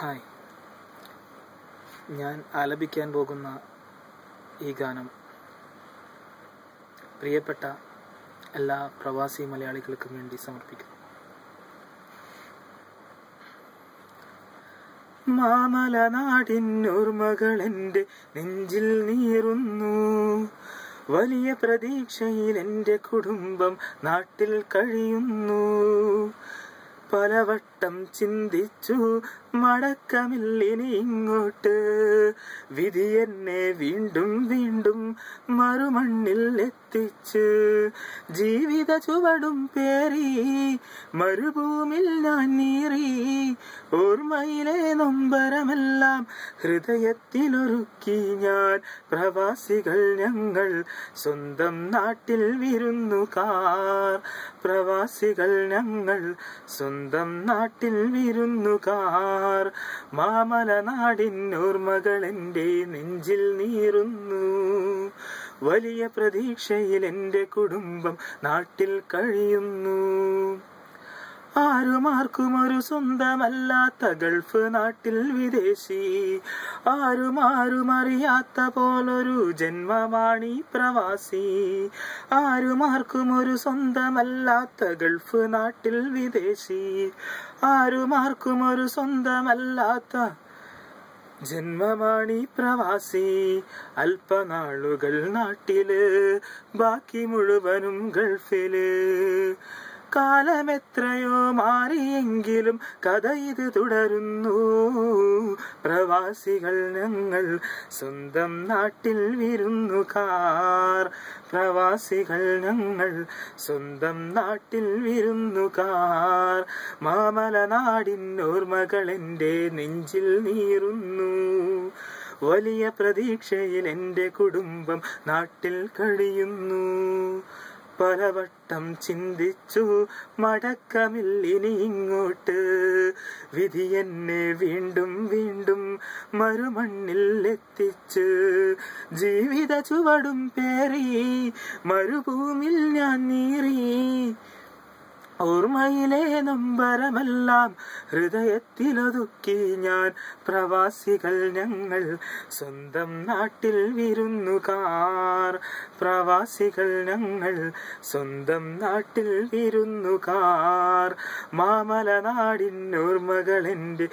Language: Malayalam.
ഹായ്. ഞാൻ ആലപിക്കാൻ പോകുന്ന ഈ ഗാനം പ്രിയപ്പെട്ട എല്ലാ പ്രവാസി മലയാളികൾക്കും വേണ്ടി സമർപ്പിക്കുന്നു. മാമലനാടിൻ ഓർമ്മകളെന്റെ നെഞ്ചിൽ നീറുന്നു. വലിയ പ്രതീക്ഷയിൽ എന്റെ കുടുംബം നാട്ടിൽ കഴിയുന്നു. പലവട്ടം ചിന്തിച്ചു മടക്കമില്ലിനി ഇങ്ങോട്ട് വിധി എന്നെ വീണ്ടും വീണ്ടും മറുമണ്ണിൽ എത്തിച്ച്. ജീവിത ചുവടും പേറി മരുഭൂമിൽ ഞാൻ നീറി. ഓർമ്മയിലെ നൊമ്പരമെല്ലാം ഹൃദയത്തിലൊരുക്കി ഞാൻ. പ്രവാസികൾ ഞങ്ങൾ സ്വന്തം നാട്ടിൽ വിരുന്നുകാർ. പ്രവാസികൾ ഞങ്ങൾ സ്വന്തം നാട്ടിൽ വിരുന്നുകാർ മാമല എന്റെ നെഞ്ചിൽ നീറുന്നു. വലിയ പ്രതീക്ഷയിൽ എന്റെ കുടുംബം നാട്ടിൽ കഴിയുന്നു. ആരുമാർക്കും ഒരു സ്വന്തമല്ലാത്ത ഗൾഫ് നാട്ടിൽ വിദേശി. ആരും ആരും അറിയാത്ത പോലൊരു ജന്മമാണി പ്രവാസി. ആരുമാർക്കും ഒരു സ്വന്തമല്ലാത്ത ഗൾഫ് നാട്ടിൽ വിദേശി. ആരുമാർക്കും ഒരു സ്വന്തമല്ലാത്ത ജന്മമാണി പ്രവാസി. അല്പനാളുകൾ നാട്ടിൽ ബാക്കി മുഴുവനും ഗൾഫിൽ. കാലമെത്രയോ മാറിയെങ്കിലും കഥ ഇത് തുടരുന്നു. പ്രവാസികൾ ഞങ്ങൾ സ്വന്തം നാട്ടിൽ വിരുന്നു കാർ. പ്രവാസികൾ ഞങ്ങൾ സ്വന്തം നാട്ടിൽ വിരുന്നുകാർ മാമല നാടിൻ ഓർമ്മകൾ എന്റെ നെഞ്ചിൽ നീറുന്നു. വലിയ പ്രതീക്ഷയിൽ എന്റെ കുടുംബം നാട്ടിൽ കഴിയുന്നു. പലവട്ടം ചിന്തിച്ചു മടക്കമില്ലിനി ഇങ്ങോട്ട്. വിധി എന്നെ വീണ്ടും വീണ്ടും മരുമണ്ണിൽ എത്തിച്ച് ജീവിത ചുവടും പേറി മരുഭൂമിൽ ഞാൻ നീറി ഓർമ്മയിലെ നൊമ്പരമെല്ലാം ഹൃദയത്തിലൊതുക്കി ഞാൻ. പ്രവാസികൾ ഞങ്ങൾ സ്വന്തം നാട്ടിൽ വിരുന്നുകാർ പ്രവാസികൾ ഞങ്ങൾ സ്വന്തം നാട്ടിൽ വിരുന്നുകാർ മാമല നാടിൻ ഓർമ്മകൾ എന്റെ